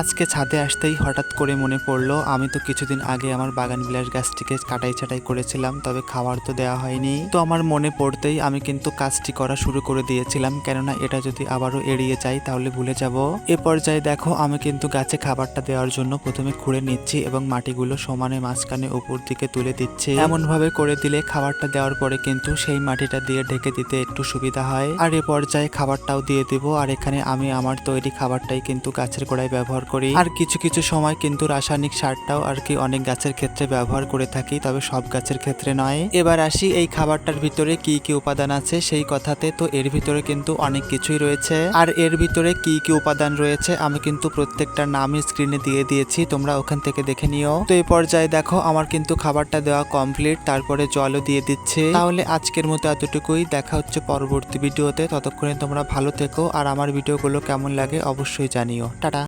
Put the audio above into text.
আজকে ছাদে আসতেই হঠাৎ করে মনে পড়ল, আমি তো কিছুদিন আগে আমার বাগান বিলাস গাছটিকে কাটাই ছাটাই করেছিলাম, তবে খাবার তো দেওয়া হয়নি। তো আমার মনে পড়তেই আমি কিন্তু কাজটি করা শুরু করে দিয়েছিলাম, কেননা এটা যদি আবারও এড়িয়ে যাই তাহলে ভুলে যাব। এ পর্যায়ে দেখো, আমি কিন্তু গাছে খাবারটা দেওয়ার জন্য প্রথমে খুঁড়ে নিচ্ছি এবং মাটিগুলো সমানে মাঝখানে উপর দিকে তুলে দিচ্ছি। এমন ভাবে করে দিলে খাবারটা দেওয়ার পরে কিন্তু সেই মাটিটা দিয়ে ঢেকে দিতে একটু সুবিধা হয়। আর এ পর্যায়ে খাবারটাও দিয়ে দিব, আর এখানে আমি আমার তৈরি খাবারটাই কিন্তু গাছের গোড়ায় ব্যবহার করি। আর কিছু কিছু সময় কিন্তু রাসায়নিক সারটাও আর কি অনেক গাছের ক্ষেত্রে ব্যবহার করে থাকি, তবে সব গাছের ক্ষেত্রে নয়। এবার আসি এই খাবারটার ভিতরে কি কি উপাদান আছে সেই কথাতে, তো এর ভিতরে কিন্তু অনেক কিছুই রয়েছে। আর এর ভিতরে কি কি উপাদান রয়েছে আমি কিন্তু প্রত্যেকটার নামই স্ক্রিনে দিয়ে দিয়েছি, তোমরা ওখান থেকে দেখে নিও। তো এই পর্যায়ে দেখো, আমার কিন্তু খাবারটা দেওয়া কমপ্লিট তারপরে জলও দিয়ে দিচ্ছে। তাহলে আজকের মতো এতটুকুই, দেখা হচ্ছে পরবর্তী ভিডিওতে, ততক্ষণে তোমরা ভালো থেকো, আর আমার ভিডিওগুলো কেমন লাগে অবশ্যই জানিও। টাটা।